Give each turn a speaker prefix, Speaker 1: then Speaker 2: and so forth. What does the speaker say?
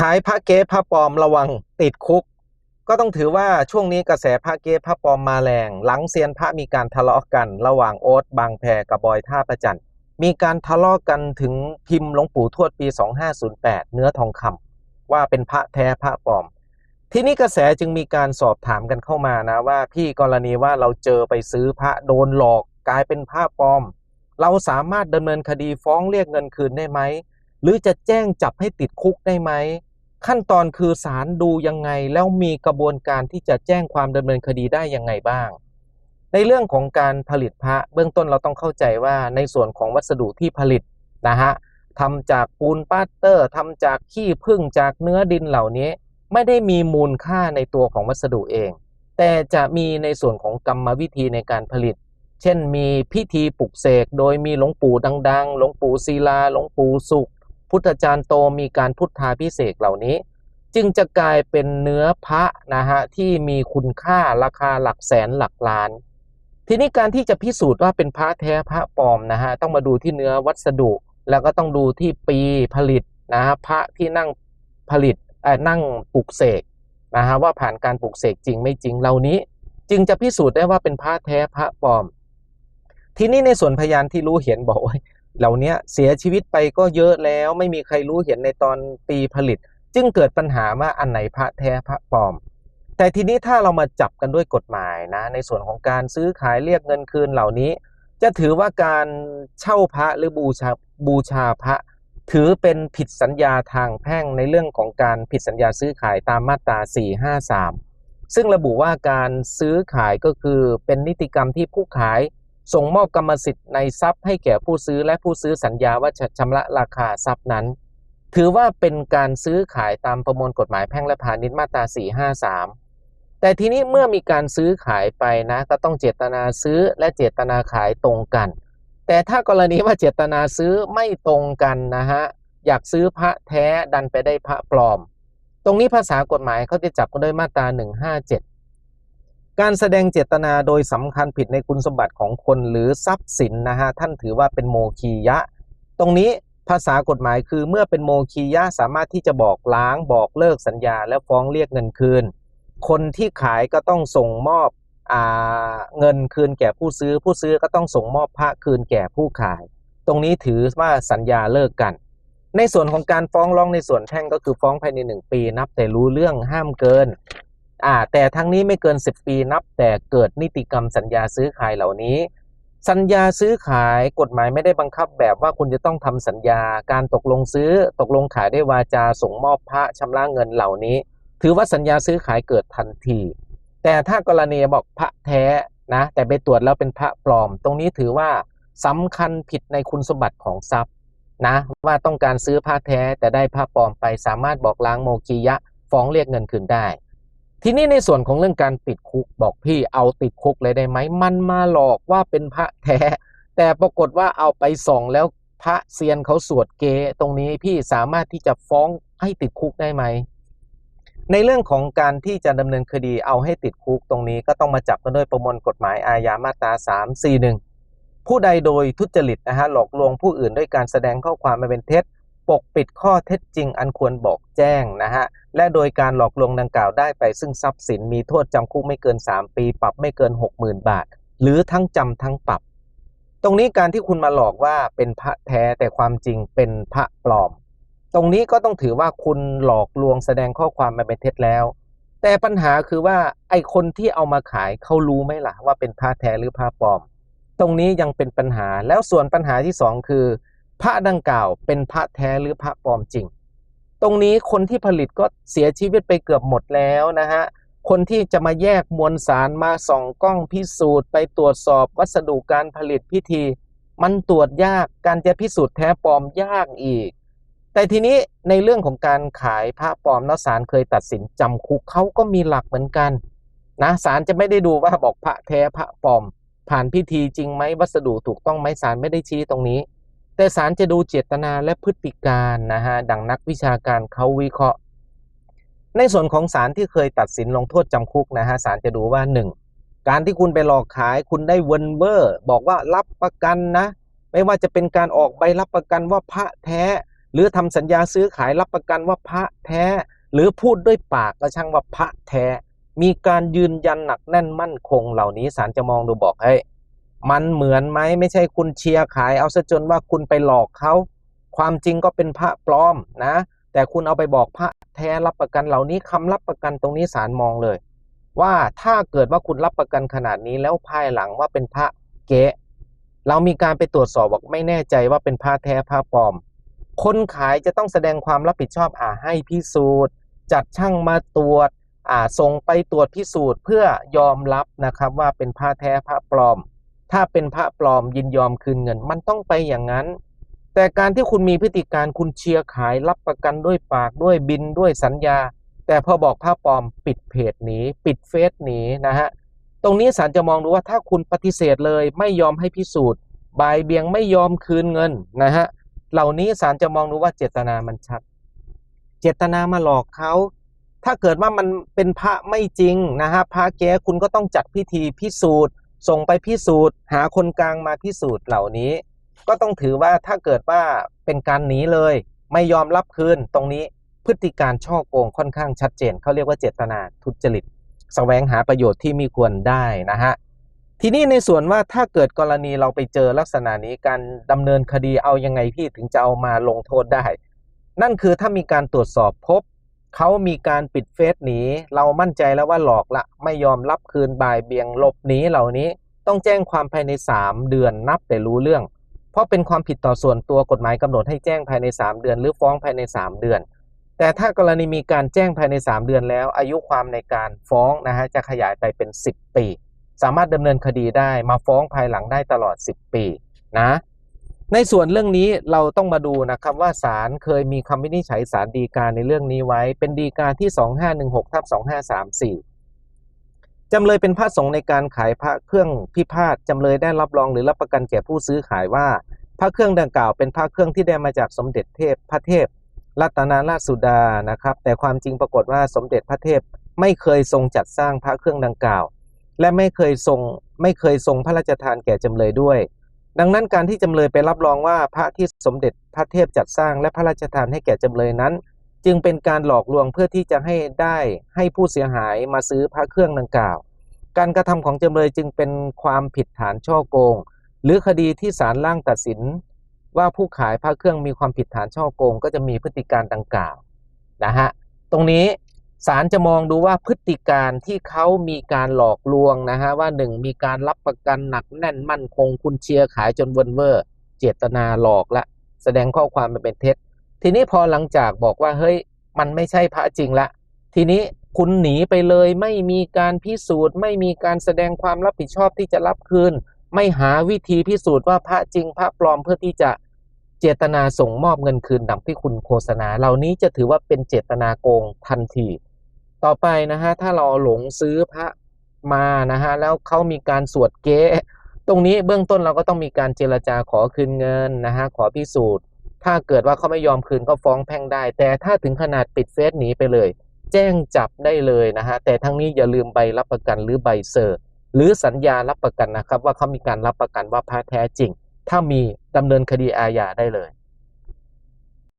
Speaker 1: ขายพระเก๊พระปลอมระวังติดคุก ก็ต้องถือว่าช่วงนี้กระแสพระเก๊พระปลอมมาแรง หลังเซียนพระมีการทะเลาะกัน ระหว่างโอ๊ตบางแพกับบอยท่าประจันมีการทะเลาะกันถึงพิมพ์หลวงปู่ทวดปี 2508 เนื้อทองคำว่าเป็นพระแท้พระปลอม ทีนี้กระแสจึงมีการสอบถามกันเข้ามานะว่าพี่กรณีว่าเราเจอไปซื้อพระโดนหลอกกลายเป็นพระปลอม เราสามารถดำเนินคดีฟ้องเรียกเงินคืนได้ไหมหรือจะแจ้งจับให้ติดคุกได้ไหม ขั้นตอนคือศาลดูยังไงแล้วมีกระบวนการที่จะแจ้งความดำเนินคดีได้ยังไงบ้าง ในเรื่องของการผลิตพระเบื้องต้นเราต้องเข้าใจว่าในส่วนของวัสดุที่ผลิตนะฮะทำจากปูนปาเตอร์ทำจากขี้ผึ้งจากเนื้อดินเหล่านี้ ไม่ได้มีมูลค่าในตัวของวัสดุเอง แต่จะมีในส่วนของกรรมวิธีในการผลิต เช่นมีพิธีปลุกเสกโดยมีหลวงปู่ดัง ๆ หลวงปู่ศิลาหลวงปู่สุข พุทธจารย์โตมีการพุทธาพิเศษเหล่านี้ จึงจะกลายเป็นเนื้อพระนะฮะที่มีคุณค่าราคาหลักแสนหลักล้าน ทีนี้การที่จะพิสูจน์ว่าเป็นพระแท้พระปลอมนะฮะต้องมาดูที่เนื้อวัสดุ แล้วก็ต้องดูที่ปีผลิตนะฮะพระที่นั่งผลิตเอ่อนั่งปลุกเสกนะฮะว่าผ่านการปลุกเสกจริงไม่จริงเหล่านี้ จึงจะพิสูจน์ได้ว่าเป็นพระแท้พระปลอม ทีนี้ในส่วนพยานที่รู้เห็นบอกว่า เหล่านี้เสียชีวิตไปก็เยอะแล้วไม่มีใครรู้เห็นในตอนปีผลิต จึงเกิดปัญหาว่าอันไหนพระแท้พระปลอม แต่ทีนี้ถ้าเรามาจับกันด้วยกฎหมายนะ ในส่วนของการซื้อขายเรียกเงินคืนเหล่านี้ จะถือว่าการเช่าพระหรือบูชาบูชาพระ ถือเป็นผิดสัญญาทางแพ่งในเรื่องของการผิดสัญญาซื้อขายตามมาตรา 453 ซึ่งระบุว่าการซื้อขายก็คือเป็นนิติกรรมที่ผู้ขาย ส่งมอบกรรมสิทธิ์ในทรัพย์ให้แก่ผู้ซื้อและผู้ซื้อสัญญาว่าจะชำระราคาทรัพย์นั้น ถือว่าเป็นการซื้อขายตามประมวลกฎหมายแพ่งและพาณิชย์มาตรา 453 แต่ทีนี้เมื่อมีการซื้อขายไปนะก็ต้องเจตนาซื้อและเจตนาขายตรงกัน แต่ถ้ากรณีว่าเจตนาซื้อไม่ตรงกันนะฮะอยากซื้อพระแท้ดันไปได้พระปลอม ตรงนี้ภาษากฎหมายเขาจะจับกันด้วยมาตรา 157 การแสดงเจตนาโดยสำคัญผิดในคุณสมบัติของคนหรือทรัพย์สินนะฮะท่านถือว่าเป็นโมคียะ ตรงนี้ภาษากฎหมายคือเมื่อเป็นโมคียะสามารถที่จะบอกล้างบอกเลิกสัญญา และฟ้องเรียกเงินคืน คนที่ขายก็ต้องส่งมอบอเงินคืนแก่ผู้ซื้อ ผู้ซื้อก็ต้องส่งมอบพระคืนแก่ผู้ขาย ตรงนี้ถือว่าสัญญาเลิกกัน ในส่วนของการฟ้องร้องในส่วนแพ่งก็คือฟ้องภายในหนึ่งปี นับแต่รู้เรื่องห้ามเกิน อ่าแต่ทั้งนี้ไม่เกิน 10 ปีนับ แต่เกิดนิติกรรมสัญญาซื้อขายเหล่านี้ สัญญาซื้อขายกฎหมายไม่ได้บังคับแบบว่าคุณจะต้องทำสัญญาการตกลงซื้อตกลงขายได้วาจาส่งมอบพระชำระเงินเหล่านี้ ถือว่าสัญญาซื้อขายเกิดทันที แต่ถ้ากรณีบอกพระแท้นะแต่ไปตรวจแล้วเป็นพระปลอม ตรงนี้ถือว่าสำคัญผิดในคุณสมบัติของทรัพย์นะว่าต้องการซื้อพระแท้แต่ได้พระปลอมไปสามารถบอกล้างโมกียะฟ้องเรียกเงินคืนได้ ทีนี้ในส่วนของเรื่องการติดคุกบอกพี่เอาติดคุกเลยได้ไหมมันมาหลอกว่าเป็นพระแท้ แต่ปรากฏว่าเอาไปส่องแล้วพระเซียนเขาสวดเกตรงนี้พี่สามารถที่จะฟ้องให้ติดคุกได้ไหมในเรื่องของการที่จะดำเนินคดีเอาให้ติดคุกตรงนี้ก็ต้องมาจับกันด้วยประมวลกฎหมายอาญามาตรา 341 ผู้ใดโดยทุจริตนะฮะหลอกลวงผู้อื่นด้วยการแสดงข้อความมาเป็นเท็จ ปกปิดข้อเท็จจริงอันควรบอกแจ้งนะฮะ และโดยการหลอกลวงดังกล่าวได้ไปซึ่งทรัพย์สินมีโทษจำคุกไม่เกิน 3 ปี ปรับไม่เกิน 60,000 บาท หรือทั้งจำทั้งปรับ ตรงนี้การที่คุณมาหลอกว่าเป็นพระแท้แต่ความจริงเป็นพระปลอม ตรงนี้ก็ต้องถือว่าคุณหลอกลวงแสดงข้อความมาเป็นเท็จแล้ว แต่ปัญหาคือว่าไอคนที่เอามาขายเขารู้ไหมล่ะว่าเป็นพระแท้หรือพระปลอม ตรงนี้ยังเป็นปัญหาแล้วส่วนปัญหาที่สองคือ พระดังกล่าวเป็นพระแท้หรือพระปลอมจริง ตรงนี้คนที่ผลิตก็เสียชีวิตไปเกือบหมดแล้วนะฮะ คนที่จะมาแยกมวลสารมาส่องกล้องพิสูจน์ ไปตรวจสอบวัสดุการผลิตพิธี มันตรวจยากการจะพิสูจน์แท้ปลอมยากอีก แต่ทีนี้ในเรื่องของการขายพระปลอมนะศาลเคยตัดสินจำคุกเขาก็มีหลักเหมือนกันนะศาลจะไม่ได้ดูว่าบอกพระแท้พระปลอม ผ่านพิธีจริงไหมวัสดุถูกต้องไหมศาลไม่ได้ชี้ตรงนี้ แต่ศาลจะดูเจตนาและพฤติการนะฮะดังนักวิชาการเขาวิเคราะห์ ในส่วนของศาลที่เคยตัดสินลงโทษจำคุกนะฮะศาลจะดูว่า 1. การที่คุณไปหลอกขายคุณได้เวนเวอร์ บอกว่ารับประกันนะ ไม่ว่าจะเป็นการออกใบรับประกันว่าพระแท้ หรือทำสัญญาซื้อขายรับประกันว่าพระแท้ หรือพูดด้วยปากก็ช่างว่าพระแท้ มีการยืนยันหนักแน่นมั่นคงเหล่านี้ศาลจะมองดูบอกเฮ้ มันเหมือนไหมไม่ใช่คุณเชียร์ขาย เอาซะจนว่าคุณไปหลอกเขาความจริงก็เป็นพระปลอมนะ แต่คุณเอาไปบอกพระแท้รับประกันเหล่านี้คำรับประกันตรงนี้ศาลมองเลย ว่าถ้าเกิดว่าคุณรับประกันขนาดนี้แล้วภายหลังว่าเป็นพระเก๊ะเรามีการไปตรวจสอบบอกไม่แน่ใจว่าเป็นพระแท้พระปลอม คนขายจะต้องแสดงความรับผิดชอบอ่าให้พิสูจน์ จัดช่างมาตรวจอ่าส่งไปตรวจพิสูจน์ เพื่อยอมรับนะครับว่าเป็นพระแท้พระปลอม ถ้าเป็นพระปลอมยินยอมคืนเงิน มันต้องไปอย่างนั้น แต่การที่คุณมีพฤติการคุณเชียร์ขายรับประกันด้วยปากด้วยบินด้วยสัญญา แต่พอบอกพระปลอมปิดเพจหนีปิดเฟซหนีนะฮะตรงนี้ศาลจะมองดูว่าถ้าคุณปฏิเสธเลยไม่ยอมให้พิสูจน์บายเบียงไม่ยอมคืนเงินนะฮะเหล่านี้ศาลจะมองดูว่าเจตนามันชัด เจตนามาหลอกเขาถ้าเกิดว่ามันเป็นพระไม่จริงนะฮะพระแก้คุณก็ต้องจัดพิธีพิสูจน์ ส่งไปพิสูจน์ หาคนกลางมาพิสูจน์เหล่านี้ ก็ต้องถือว่าถ้าเกิดว่าเป็นการหนีเลย ไม่ยอมรับคืนตรงนี้พฤติการช่อโกงค่อนข้างชัดเจนเขาเรียกว่าเจตนาทุจริตแสวงหาประโยชน์ที่มีควรได้นะฮะทีนี้ในส่วนว่าถ้าเกิดกรณีเราไปเจอลักษณะนี้การดำเนินคดีเอายังไงพี่ถึงจะเอามาลงโทษได้ นั่นคือถ้ามีการตรวจสอบพบ เขามีการปิดเฟซหนี เรามั่นใจแล้วว่าหลอกละ ไม่ยอมรับคืนบ่ายเบียงหลบหนีเหล่านี้ ต้องแจ้งความภายใน 3 เดือนนับแต่รู้เรื่อง เพราะเป็นความผิดต่อส่วนตัวกฎหมายกำหนดให้แจ้งภายใน 3 เดือน หรือฟ้องภายใน 3 เดือน แต่ถ้ากรณีมีการแจ้งภายใน 3 เดือนแล้ว อายุความในการฟ้องนะฮะจะขยายไปเป็น 10 ปี สามารถดำเนินคดีได้มาฟ้องภายหลังได้ตลอด 10 ปีนะ ในส่วนเรื่องนี้เราต้องมาดูนะครับว่าศาลเคยมีคำวินิจฉัยศาลฎีกาในเรื่องนี้ไว้ เป็นฎีกาที่ 2516ทับ2534 จำเลยเป็นพระสงฆ์ในการขายพระเครื่องพิพาทจำเลยได้รับรองหรือรับประกันแก่ผู้ซื้อขายว่า พระเครื่องดังกล่าวเป็นพระเครื่องที่ได้มาจากสมเด็จเทพพระเทพ รัตนาราชสุดานะครับ แต่ความจริงปรากฏว่าสมเด็จพระเทพไม่เคยทรงจัดสร้างพระเครื่องดังกล่าว และไม่เคยทรงไม่เคยทรงพระราชทานแก่จำเลยด้วย ดังนั้นการที่จำเลยไปรับรองว่าพระที่สมเด็จพระเทพจัดสร้างและพระราชทานให้แก่จำเลยนั้น จึงเป็นการหลอกลวงเพื่อที่จะให้ได้ให้ผู้เสียหายมาซื้อพระเครื่องดังกล่าว การกระทำของจำเลยจึงเป็นความผิดฐานช่อโกง หรือคดีที่ศาลล่างตัดสิน ว่าผู้ขายพระเครื่องมีความผิดฐานช่อโกง ก็จะมีพฤติการดังกล่าวนะฮะตรงนี้ ศาลจะมองดูว่าพฤติการที่เขามีการหลอกลวงนะฮะว่าหนึ่งมีการรับประกันหนักแน่นมั่นคงคุณเชียร์ขายจนเวนเวอร์ เจตนาหลอกละ แสดงข้อความมันเป็นเท็จ ทีนี้พอหลังจากบอกว่าเฮ้ยมันไม่ใช่พระจริงละ ทีนี้คุณหนีไปเลยไม่มีการพิสูจน์ ไม่มีการแสดงความรับผิดชอบที่จะรับคืน ไม่หาวิธีพิสูจน์ว่าพระจริงพระปลอมเพื่อที่จะเจตนาส่งมอบเงินคืนดังที่คุณโฆษณา เหล่านี้จะถือว่าเป็นเจตนาโกงทันที ต่อไปนะฮะถ้าเราหลงซื้อพระมานะฮะแล้วเขามีการสวดเก๊ตรงนี้เบื้องต้นเราก็ต้องมีการเจรจาขอคืนเงินนะฮะขอพิสูจน์ ถ้าเกิดว่าเขาไม่ยอมคืนก็ฟ้องแพ่งได้ แต่ถ้าถึงขนาดปิดเฟซหนีไปเลย แจ้งจับได้เลยนะฮะแต่ทั้งนี้อย่าลืมใบรับประกันหรือใบเซอร์หรือสัญญารับประกันนะครับว่าเขามีการรับประกันว่าพระแท้จริง ถ้ามีดำเนินคดีอาญาได้เลย